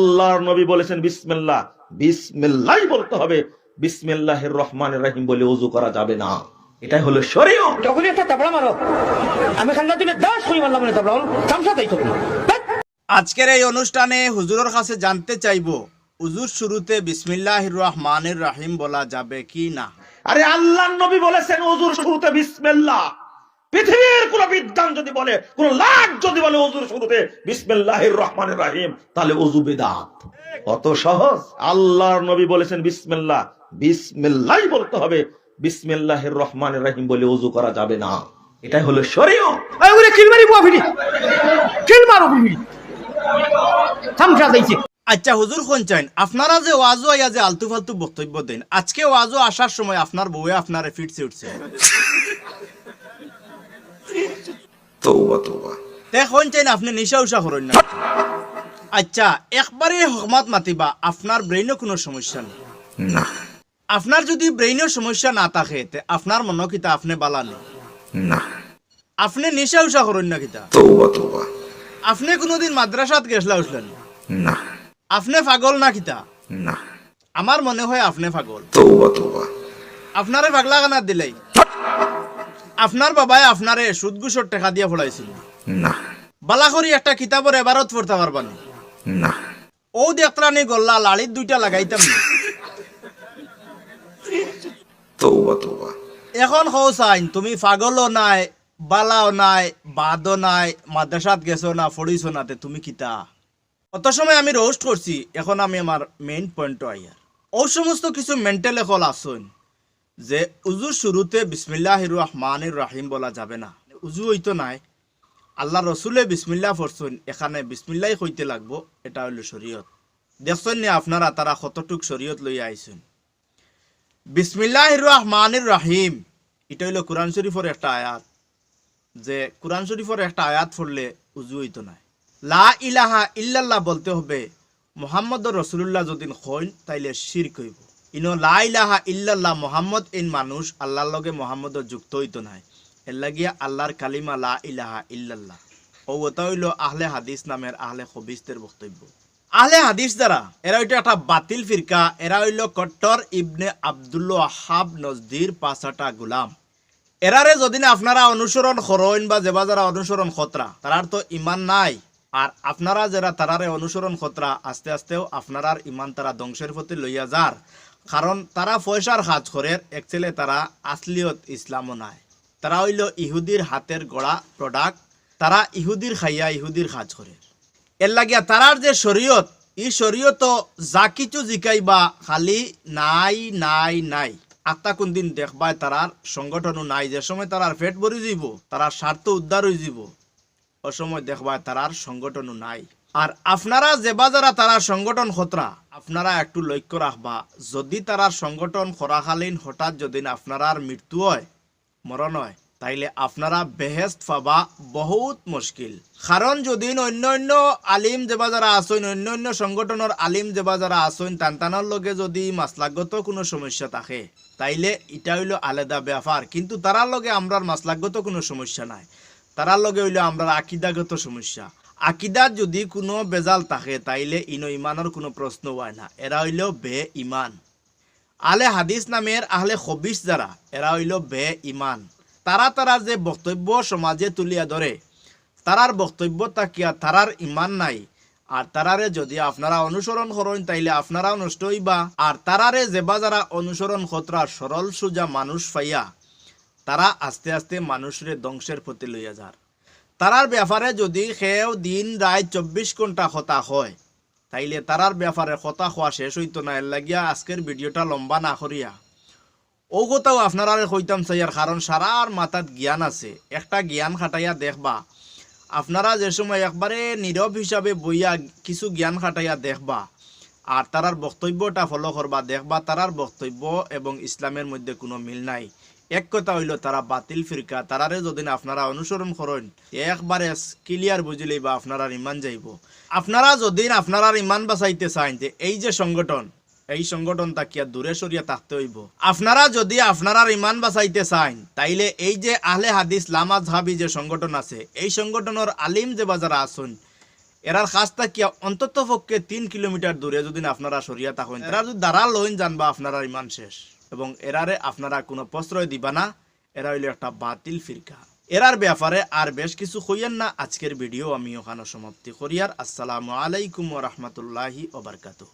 আল্লাহর নবী বলেছেন বিসমিল্লাহ। বিসমিল্লাহ বলতে হবে। বিসমিল্লাহির রহমানির রহিম বলে ওযু করা যাবে না। এটাই হলো শরীয়ত যখনই একটা তাবলা মারো আমি খান্না দিনে দাস করি মারলাম না তাবলা তামসা তাই আজকের এই অনুষ্ঠানে হুজুরের কাছে জানতে চাইব হুজুর শুরুতে বিসমিল্লাহ রহমানের রাহিম বলা যাবে কি না? আরে আল্লাহর নবী বলেছেন ওযুর শুরুতে বিসমিল্লাহ। পৃথিবীর কোন বিদ্যান যদি বলে কোন লাখ যদি বলে ওযুর শুরুতে বিসমিল্লাহির রহমানির রহিম তাহলে ওযু বিদআত কত সহজ। আল্লাহর নবী বলেছেন বিসমিল্লাহ। বিসমিল্লাহ বলতে হবে। বিসমিল্লাহির রহমানির রহিম বলে ওযু করা যাবে না। এটাই হলো বুয়া যাইছে আচ্ছা হুজুর কোন চাইন আপনারা যে ওয়াজও আইয়া যে আলতু ফালতু বক্তব্য দেন আজকে ওয়াজু আসার সময় আপনার বউয়ে আপনার ফিটছে উঠছে। তে কোন চাইন আপনি নিশা উষা করেন না। আচ্ছা একবারে হকমাত মাতিবা আপনার ব্রেইনও কোনো সমস্যা নেই। না। আপনার যদি ব্রেইনের সমস্যা না থাকে তে আপনার মনে কিতা আপনি বালা নেই। না। আপনি নিশা উষা করেন না কিতা। তৌবা তৌবা আপনি কোনোদিন মাদ্রাসাত গেছলা উঠলেন না। আপনি পাগল না কিতা? না। আমার মনে হয় আপনি পাগল। তৌবা তৌবা আপনারে পাগলা কানা দিলাই। আপনার বাবাই আপনারে সুদ ঘুষর টাকা দিয়ে পড়াইছিল না। বালা করি একটা কিতাবর এবারত পড়তে পারবানি না। ও দেখত্রানি গল্লা লাড়ির দুইটা লাগাইতাম। না। তৌবা তৌবা। এখন হও সাইন তুমি পাগলও নাই বালাও নাই বাদও নাই মাদ্রাসাত গেছো না পড়িছো না তে তুমি কিতা। অত সময় আমি রোস্ট করছি এখন আমি আমার মেইন পয়েন্ট আইয়ার ও সমস্ত কিছু মেন্টাল এখন আসুন যে উজু শুরুতে বিসমিল্লাহ রহমান রাহিম বলা যাবে না। উজু হইতো নাই। আল্লাহ রসুলে বিসমিল্লাহ পড়ছেন, এখানে বিসমিল্লাই হইতে লাগবো, এটা হইল শরীয়ত। দেখছেন নি আপনারা তারা কতটুক শরীয়ত লইয়া আইছেন। বিসমিল্লাহ রহমান রাহিম, এটা হইল কোরআন শরীফের একটা আয়াত। যে কোরআন শরীফের একটা আয়াত পড়লে উজু হইতো নাই। লা ইলাহা ইল্লাল্লাহ বলতে হবে মোহাম্মদ রসুল্লাহ যদি হইন তাইলে শির কইব ইনো লা ইলাহা ইল্লাল্লাহ মোহাম্মদ ইন মানুষ, আল্লাহর লগে মোহাম্মদ যুক্ত হইতো নাই। এর লাগিয়া আল্লাহর কালিমা লা ইলাহা ইল্লাল্লাহ। ও ওটা আহলে হাদিস নামের আহলে হবিসদের বক্তব্য। আহলে হাদিস দ্বারা, এরা হইতো একটা বাতিল ফিরকা, এরা হইল কট্টর ইবনে আব্দুল্লাহ হাব নজদির পাঁচাটা গুলাম। এরারে যদি না আপনারা অনুসরণ করেন বা যেবা যারা অনুসরণ খতরা তারার তো ইমান নাই। আর আপনারা যারা তারারে অনুসরণ খতরা আস্তে আস্তেও আপনারার ইমান তারা ধ্বংসের প্রতি লইয়া যার। কারণ তারা পয়সার কাজ করে একচুয়ালি তারা আসলিয়ত ইসলামও নাই। তারা হইল ইহুদির হাতের গড়া প্রোডাক্ট তারা ইহুদির খাইয়া ইহুদির কাজ করে এর লাগিয়া তারার যে শরীয়ত ই শরীয়ত যা কিছু জিকাইবা খালি নাই নাই নাই। আত্মা কোন দিন দেখবায় তারার সংগঠনও নাই। যে সময় তারার পেট ভরি যাব তারার স্বার্থ উদ্ধার হয়ে যাব ও সময় দেখবায় তারার সংগঠনও নাই। আর আপনারা যেবা যারা তারার সংগঠন খতরা, আপনারা একটু লক্ষ্য রাখবা, যদি তারার সংগঠন খরাকালীন হঠাৎ যদি আপনারার মৃত্যু হয়, মরণ হয়, তাইলে আপনারা বেহেস্ত পাবা বহুত মুশকিল। কারণ যদি অন্য অন্য আলিম যেবা যারা আসইন অন্য অন্য সংগঠনের আলিম যেবা যারা আসইন তান্তানোর লগে যদি মাসলাগত কোনো সমস্যা থাকে, তাইলে এটা হইল আলাদা ব্যাপার কিন্তু তারার লগে আমরার মাসলাগত কোনো সমস্যা নাই। তারার লগে হইল আমরার আকিদাগত সমস্যা। আকিদার যদি কোনো বেজাল থাকে, তাইলে ইনো ইমানের কোনো প্রশ্ন হয় না। এরা হইল বে ইমান। আলে হাদিস নামের আহলে খবিস যারা এরা হইল বে ইমান। তারা তারার যে বক্তব্য সমাজে তুলিয়া ধরে তারার বক্তব্য তাকিয়া তারার ইমান নাই। আর তারারে যদি আপনারা অনুসরণ করেন তাইলে আপনারাও নষ্ট হইবা। আর তারারে যেবা যারা অনুসরণ খতরা সরল সোজা মানুষ পাইয়া তারা আস্তে আস্তে মানুষরে ধ্বংসের প্রতি লইয়া যার তারার ব্যাপারে যদি সেও দিন রাত চব্বিশ ঘণ্টা হতা হয়, তাইলে তারার ব্যাপারে কথা হওয়া শেষ হইতো না এর লাগিয়া আজকের ভিডিওটা লম্বা না করিয়া ও কথাও আপনারা কইতাম চাইয়ার কারণ সারার মাথাত জ্ঞান আছে। একটা জ্ঞান খাটাইয়া দেখবা। আপনারা যে সময় একবারে নীরব হিসাবে বইয়া কিছু জ্ঞান খাটাইয়া দেখবা। আর তারার বক্তব্যটা ফলো করবা দেখবা তারার বক্তব্য এবং ইসলামের মধ্যে কোনো মিল নাই। এক কথা হইল, তারা বাতিল ফিরকা। তারারে যদি আপনারা অনুসরণ করেন, একবারে ক্লিয়ার বুঝিলেই বা আপনারা ইমান যাইব। আপনারা যদি আপনারা ইমান বাঁচাইতে চান, যে এই যে সংগঠন, এই সংগঠন তাকিয়া দূরে সরিয়া থাকতে হইব? আপনারা যদি আপনারা ইমান বাঁচাইতে চান, তাইলে এই যে আহলে হাদিস লামা ঝাবি যে সংগঠন আছে, এই সংগঠনের আলিম যে বাজারা আসুন এরার খাস্তা কি অন্তত পক্ষে তিন কিলোমিটার দূরে যদি আপনারা সরিয়া থাকেন? এরা যদি দাঁড়া লইন জানবা আপনারা ইমান শেষ। এবং এরারে আপনারা কোনো প্রশ্রয় দিবা না, এরা হইল একটা বাতিল ফিরকা। এরার ব্যাপারে আর বেশ কিছু হইয়েন না, আজকের ভিডিও আমি ওখানে সমাপ্তি করিয়ার আসসালামু আলাইকুম রহমতুল্লাহি ওবরকাতুহ